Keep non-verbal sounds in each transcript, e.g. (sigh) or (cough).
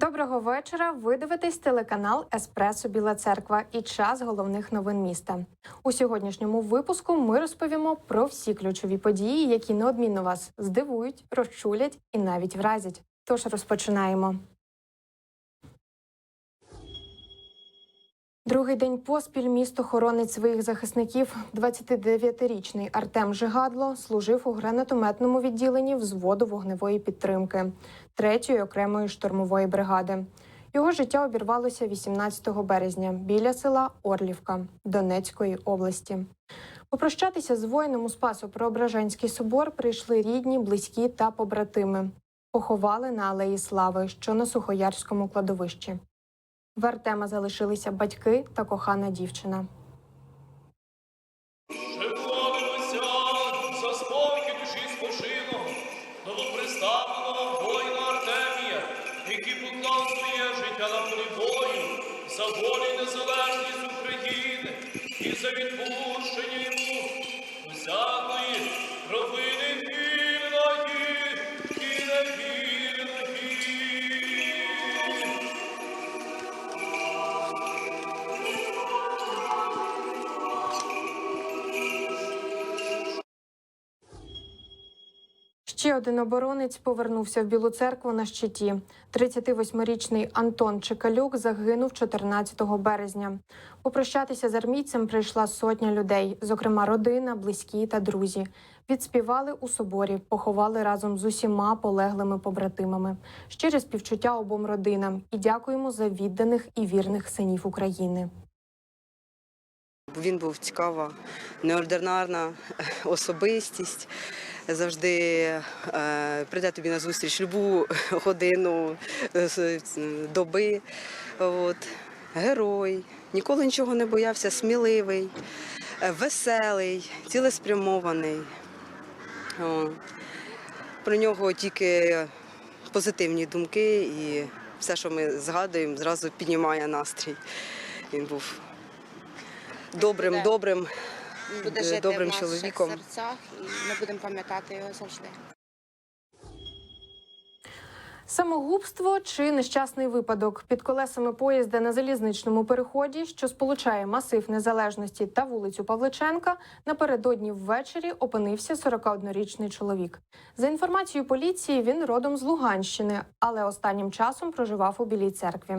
Доброго вечора. Ви дивитесь телеканал Еспресо Біла Церква і час головних новин міста. У сьогоднішньому випуску ми розповімо про всі ключові події, які неодмінно вас здивують, розчулять і навіть вразять. Тож розпочинаємо. Другий день поспіль місто хоронить своїх захисників. 29-річний Артем Жигадло служив у гранатометному відділенні взводу вогневої підтримки третьої окремої штурмової бригади. Його життя обірвалося 18 березня біля села Орлівка Донецької області. Попрощатися з воїном у Спасо-Преображенський собор прийшли рідні, близькі та побратими. Поховали на алеї Слави, що на Сухоярському кладовищі. В Артема залишилися батьки та кохана дівчина. За волю незалежність України і за відпущення Ще один оборонець повернувся в Білу церкву на щиті. 38-річний Антон Чекалюк загинув 14 березня. Попрощатися з армійцем прийшла сотня людей, зокрема родина, близькі та друзі. Відспівали у соборі, поховали разом з усіма полеглими побратимами. Щире співчуття обом родинам і дякуємо за відданих і вірних синів України. Він був цікава, неординарна (laughs) особистість. Завжди е, прийде тобі на зустріч любу (laughs) годину е, доби. От. Герой, ніколи нічого не боявся, сміливий, е, веселий, цілеспрямований. О. Про нього тільки позитивні думки і все, що ми згадуємо, зразу піднімає настрій. Він був добрим, добрим, буде Е, жити добрим в наших чоловіком. серцях, і ми будемо пам'ятати його завжди. Самогубство чи нещасний випадок під колесами поїзда на залізничному переході, що сполучає масив незалежності та вулицю Павличенка, напередодні ввечері опинився 41-річний чоловік. За інформацією поліції, він родом з Луганщини, але останнім часом проживав у Білій церкві.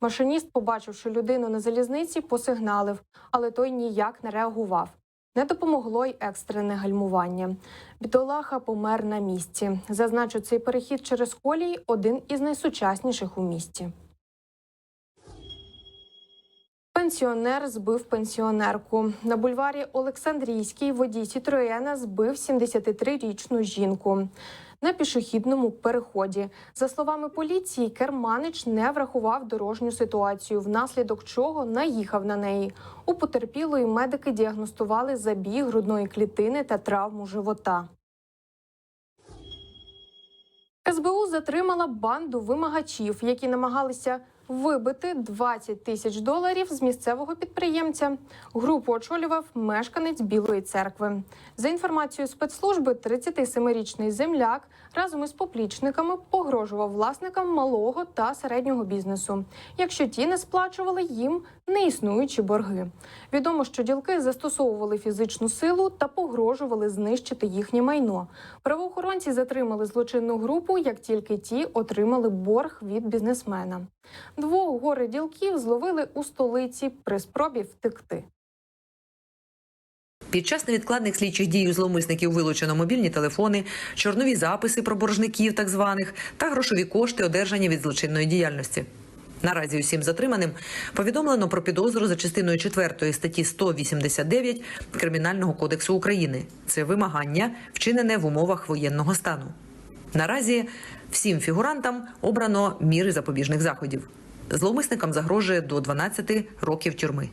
Машиніст, побачивши людину на залізниці, посигналив, але той ніяк не реагував. Не допомогло й екстрене гальмування. Бідолаха помер на місці. Зазначу, цей перехід через колії один із найсучасніших у місті. Пенсіонер збив пенсіонерку. На бульварі Олександрійський водій Сітроєна збив 73-річну жінку. На пішохідному переході, за словами поліції, керманич не врахував дорожню ситуацію, внаслідок чого наїхав на неї. У потерпілої медики діагностували забій грудної клітини та травму живота. СБУ затримала банду вимагачів, які намагалися вибити 20 тисяч доларів з місцевого підприємця. Групу очолював мешканець Білої церкви. За інформацією спецслужби, 37-річний земляк разом із поплічниками погрожував власникам малого та середнього бізнесу, якщо ті не сплачували їм неіснуючі борги. Відомо, що ділки застосовували фізичну силу та погрожували знищити їхнє майно. Правоохоронці затримали злочинну групу, як тільки ті отримали борг від бізнесмена. Двох горе ділків зловили у столиці при спробі втекти. Під час невідкладних слідчих дій у зловмисників вилучено мобільні телефони, чорнові записи про боржників, так званих, та грошові кошти, одержані від злочинної діяльності. Наразі усім затриманим повідомлено про підозру за частиною 4 статті 189 Кримінального кодексу України. Це вимагання, вчинене в умовах воєнного стану. Наразі всім фігурантам обрано міри запобіжних заходів. Зловмисникам загрожує до 12 років тюрми.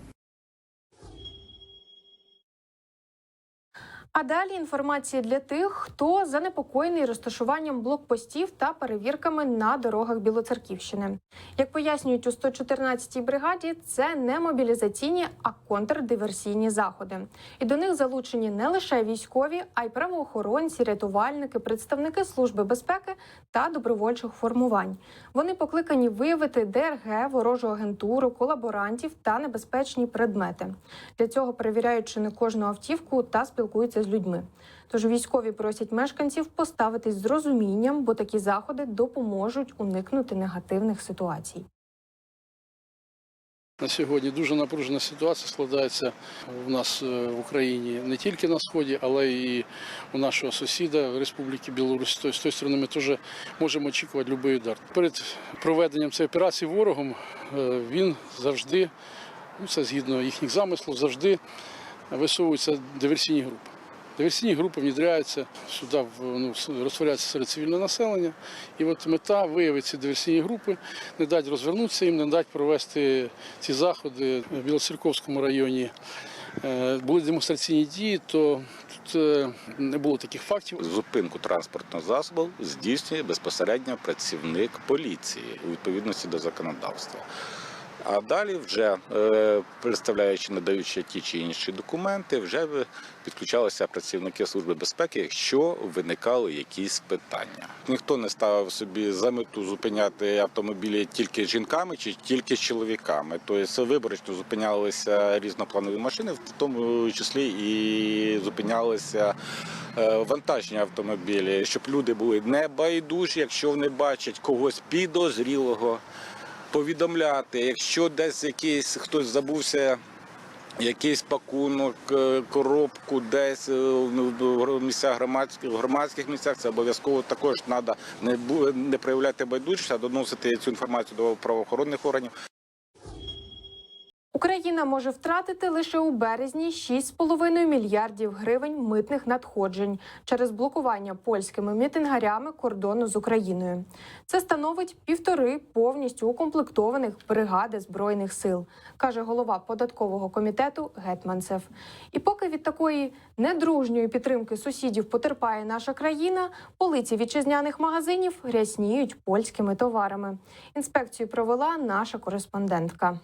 А далі інформація для тих, хто занепокоєний розташуванням блокпостів та перевірками на дорогах Білоцерківщини. Як пояснюють у 114-й бригаді, це не мобілізаційні, а контрдиверсійні заходи. І до них залучені не лише військові, а й правоохоронці, рятувальники, представники служби безпеки та добровольчих формувань. Вони покликані виявити ДРГ, ворожу агентуру, колаборантів та небезпечні предмети. Для цього перевіряють чи не кожну автівку та спілкуються з людьми. Тож військові просять мешканців поставитись з розумінням, бо такі заходи допоможуть уникнути негативних ситуацій. На сьогодні дуже напружена ситуація складається в нас е, в Україні не тільки на сході, але і у нашого сусіда Республіки Білорусь. З тої сторони ми теж можемо очікувати будь-який удар. Перед проведенням цієї операції ворогом е, він завжди, ну це згідно їхніх замислів, завжди висовуються диверсійні групи. Диверсійні групи внедряються сюди, ну, розтворяються серед цивільного населення. І от мета виявити ці диверсійні групи, не дати розвернутися їм, не дати провести ці заходи в Білоцерковському районі. Е, Були демонстраційні дії, то тут е, не було таких фактів. Зупинку транспортного засобу здійснює безпосередньо працівник поліції у відповідності до законодавства. А далі, вже е, представляючи, надаючи ті чи інші документи, вже підключалися працівники служби безпеки, якщо виникали якісь питання. Ніхто не ставив собі за мету зупиняти автомобілі тільки жінками чи тільки чоловіками. Тобто виборочно зупинялися різнопланові машини, в тому числі і зупинялися е, вантажні автомобілі, щоб люди були не байдужі, якщо вони бачать когось підозрілого, повідомляти, якщо десь якийсь хтось забувся. Якийсь пакунок, е, коробку десь е, в місцях громадських громадських місцях, це обов'язково також треба не не проявляти байдужість, а доносити цю інформацію до правоохоронних органів. Україна може втратити лише у березні 6,5 мільярдів гривень митних надходжень через блокування польськими мітингарями кордону з Україною. Це становить півтори повністю укомплектованих бригади збройних сил, каже голова податкового комітету Гетманцев. І поки від такої недружньої підтримки сусідів потерпає наша країна, полиці вітчизняних магазинів рясніють польськими товарами. Інспекцію провела наша кореспондентка.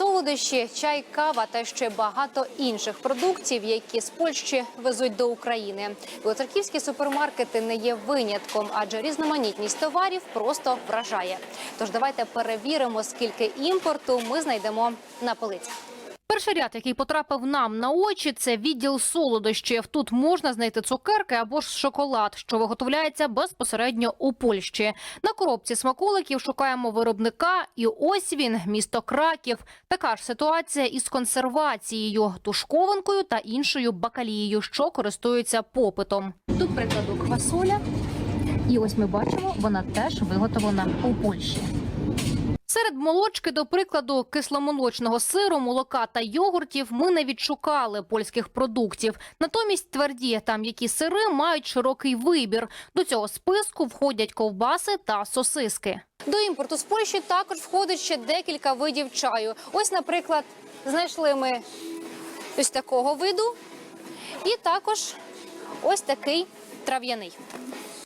Солодощі, чай, кава та ще багато інших продуктів, які з Польщі везуть до України. Білоцерківські супермаркети не є винятком, адже різноманітність товарів просто вражає. Тож давайте перевіримо, скільки імпорту ми знайдемо на полицях. Перший ряд, який потрапив нам на очі, це відділ солодощів. Тут можна знайти цукерки або ж шоколад, що виготовляється безпосередньо у Польщі. На коробці смаколиків шукаємо виробника, і ось він, місто Краків. Така ж ситуація із консервацією, тушкованкою та іншою бакалією, що користуються попитом. Тут прикладу квасоля, і ось ми бачимо, вона теж виготовлена у Польщі. Серед молочки, до прикладу, кисломолочного сиру, молока та йогуртів ми не відшукали польських продуктів. Натомість тверді та м'які сири мають широкий вибір. До цього списку входять ковбаси та сосиски. До імпорту з Польщі також входить ще декілька видів чаю. Ось, наприклад, знайшли ми ось такого виду, і також ось такий трав'яний.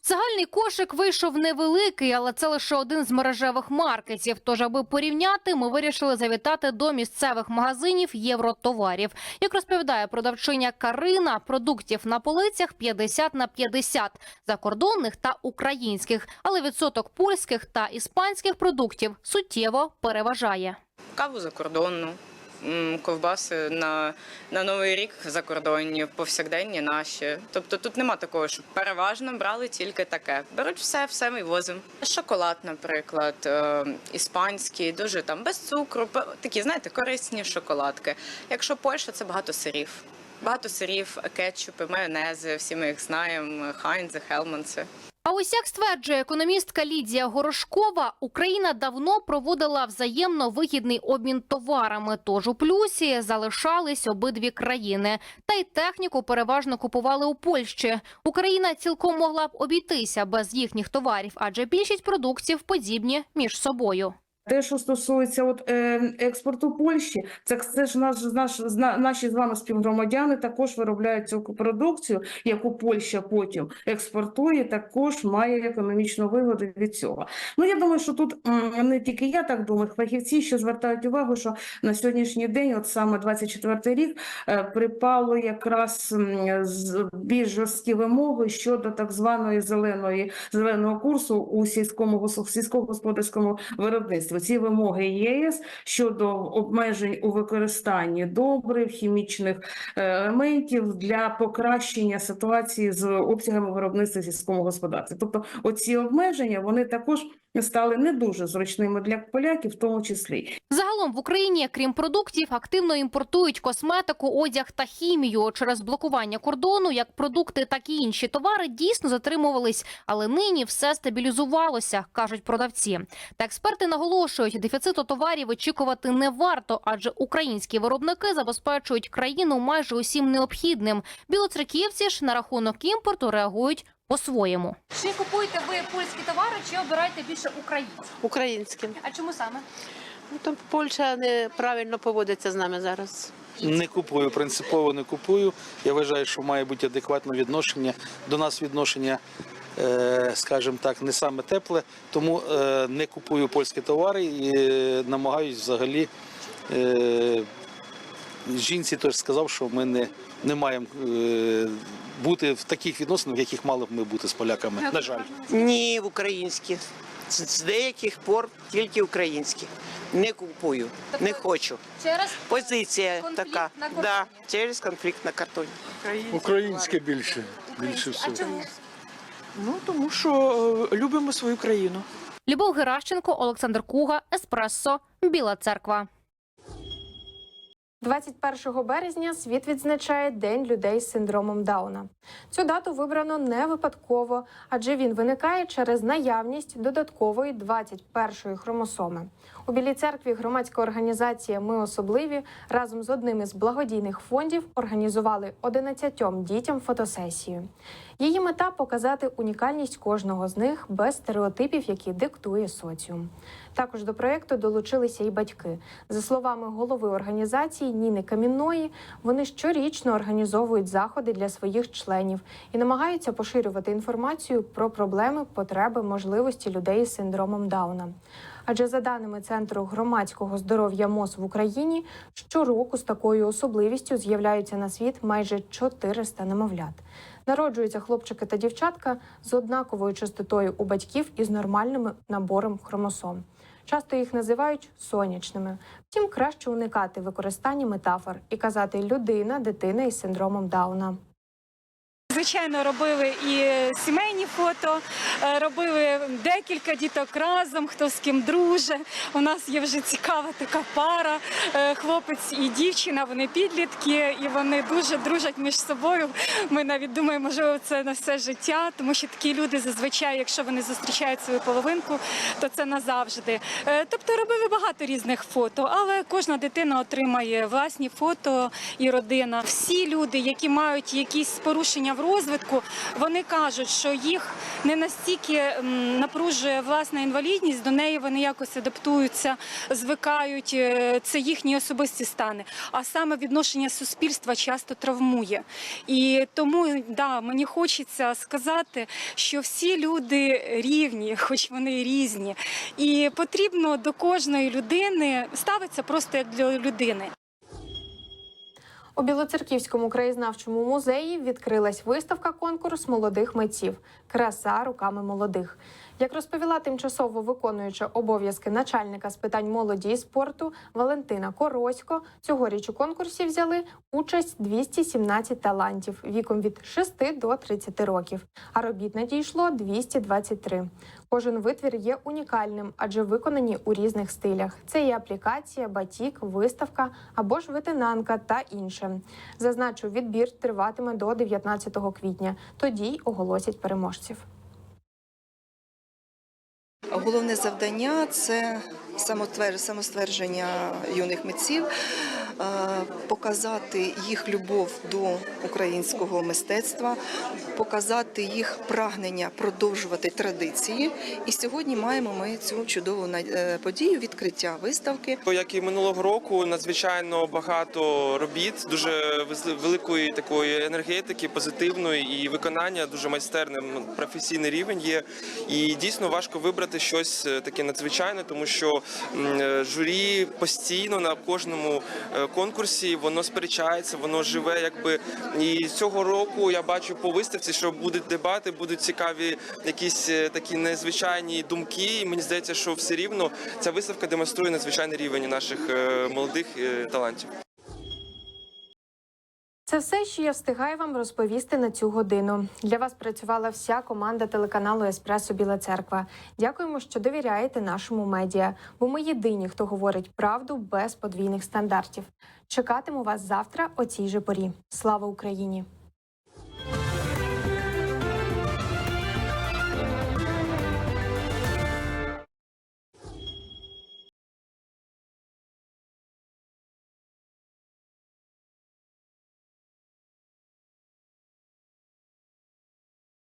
Загальний кошик вийшов невеликий, але це лише один з мережевих маркетів. Тож, аби порівняти, ми вирішили завітати до місцевих магазинів євротоварів. Як розповідає продавчиня Карина, продуктів на полицях 50 на 50 – закордонних та українських, але відсоток польських та іспанських продуктів суттєво переважає. каву закордонну, ковбаси на, на Новий рік закордонні, повсякденні наші. Тобто тут нема такого, що переважно брали тільки таке. Беруть все, все ми возимо. Шоколад, наприклад, е, іспанський, дуже там без цукру, такі, знаєте, корисні шоколадки. Якщо Польща, це багато сирів. Багато сирів, кетчупи, майонези, всі ми їх знаємо, Хайнзи, Хелманси. А ось як стверджує економістка Лідія Горошкова, Україна давно проводила взаємно вигідний обмін товарами. Тож у плюсі залишались обидві країни. Та й техніку переважно купували у Польщі. Україна цілком могла б обійтися без їхніх товарів, адже більшість продуктів подібні між собою. Те, що стосується от, е, експорту Польщі, це, це ж наш, наш, наші з вами співгромадяни також виробляють цю продукцію, яку Польща потім експортує, також має економічну вигоду від цього. Ну я думаю, що тут не тільки я так думаю, фахівці ще звертають увагу, що на сьогоднішній день, от саме 24 рік, е, припало якраз більш жорсткі вимоги щодо так званої зеленої зеленого курсу у сільському гос- сільськогосподарському виробництві. Ці вимоги ЄС щодо обмежень у використанні добрив, хімічних е, елементів для покращення ситуації з обсягами виробництва сільського сільському господарстві. Тобто, оці обмеження вони також стали не дуже зручними для поляків, в тому числі. Загалом в Україні, крім продуктів, активно імпортують косметику, одяг та хімію. Через блокування кордону, як продукти, так і інші товари дійсно затримувались, але нині все стабілізувалося, кажуть продавці. Та експерти наголошують, дефіциту товарів очікувати не варто, адже українські виробники забезпечують країну майже усім необхідним. Білоцерківці ж на рахунок імпорту реагують по-своєму. Чи купуєте ви польські товари, чи обираєте більше українські? Українським. А чому саме? Ну, то Польща неправильно поводиться з нами зараз. Не купую, принципово не купую. Я вважаю, що має бути адекватне відношення. До нас відношення, е, скажімо так, не саме тепле, тому е, не купую польські товари і е, намагаюсь взагалі. Жінці теж сказав, що ми не, не маємо бути в таких відносинах, в яких мали б ми бути з поляками. На жаль. Ні, в українські. З, з деяких пор тільки українські. Не купую, не хочу. Через Позиція така. на. Да, через конфлікт на картоні. Українське більше. Більше А чому? Ну тому що любимо свою країну. Любов Геращенко, Олександр Куга, Еспресо, Біла Церква. 21 березня світ відзначає День людей з синдромом Дауна. Цю дату вибрано не випадково, адже він виникає через наявність додаткової 21-ї хромосоми. У Білій церкві громадська організація Ми особливі разом з одним із благодійних фондів організували 11 дітям фотосесію. Її мета показати унікальність кожного з них без стереотипів, які диктує соціум. Також до проєкту долучилися і батьки. За словами голови організації Ніни Камінної, вони щорічно організовують заходи для своїх членів і намагаються поширювати інформацію про проблеми, потреби, можливості людей з синдромом Дауна. Адже за даними Центру громадського здоров'я МОЗ в Україні, щороку з такою особливістю з'являються на світ майже 400 немовлят. Народжуються хлопчики та дівчатка з однаковою частотою у батьків і з нормальним набором хромосом. Часто їх називають сонячними. Втім, краще уникати використання метафор і казати людина, дитина із синдромом Дауна. Звичайно, робили і сімейні фото, е, робили декілька діток разом, хто з ким друже. У нас є вже цікава така пара, е, хлопець і дівчина, вони підлітки, і вони дуже дружать між собою. Ми навіть думаємо, можливо, це на все життя, тому що такі люди зазвичай, якщо вони зустрічають свою половинку, то це назавжди. Е, Тобто робили багато різних фото, але кожна дитина отримає власні фото і родина. Всі люди, які мають якісь порушення в розвитку, вони кажуть, що їх не настільки напружує власна інвалідність, до неї вони якось адаптуються, звикають. е, Це їхні особисті стани. А саме відношення суспільства часто травмує. І тому да, мені хочеться сказати, що всі люди рівні, хоч вони різні, і потрібно до кожної людини ставитися просто як до людини. У Білоцерківському краєзнавчому музеї відкрилась виставка конкурс молодих митців Краса руками молодих. Як розповіла тимчасово виконуюча обов'язки начальника з питань молоді і спорту Валентина Коросько, цьогоріч у конкурсі взяли участь 217 талантів віком від 6 до 30 років, а робіт надійшло 223. Кожен витвір є унікальним, адже виконані у різних стилях. Це і аплікація, батік, виставка або ж витинанка та інше. Зазначу, відбір триватиме до 19 квітня. Тоді й оголосять переможців. Головне завдання це самоствердження юних митців, показати їх любов до українського мистецтва, показати їх прагнення продовжувати традиції. І сьогодні маємо ми цю чудову е, подію відкриття виставки. Як і минулого року, надзвичайно багато робіт, дуже великої такої енергетики, позитивної і виконання дуже майстерне, професійний рівень є. І дійсно важко вибрати щось е, таке надзвичайне, тому що е, журі постійно на кожному е, конкурсі воно сперечається, воно живе, якби і цього року я бачу по виставці, що будуть дебати, будуть цікаві якісь е, такі незвичайні думки. І мені здається, що все рівно ця виставка демонструє надзвичайний рівень наших е, молодих е, талантів. Це все, що я встигаю вам розповісти на цю годину. Для вас працювала вся команда телеканалу Еспресо Біла Церква. Дякуємо, що довіряєте нашому медіа, бо ми єдині, хто говорить правду без подвійних стандартів. Чекатиму вас завтра о цій же порі. Слава Україні!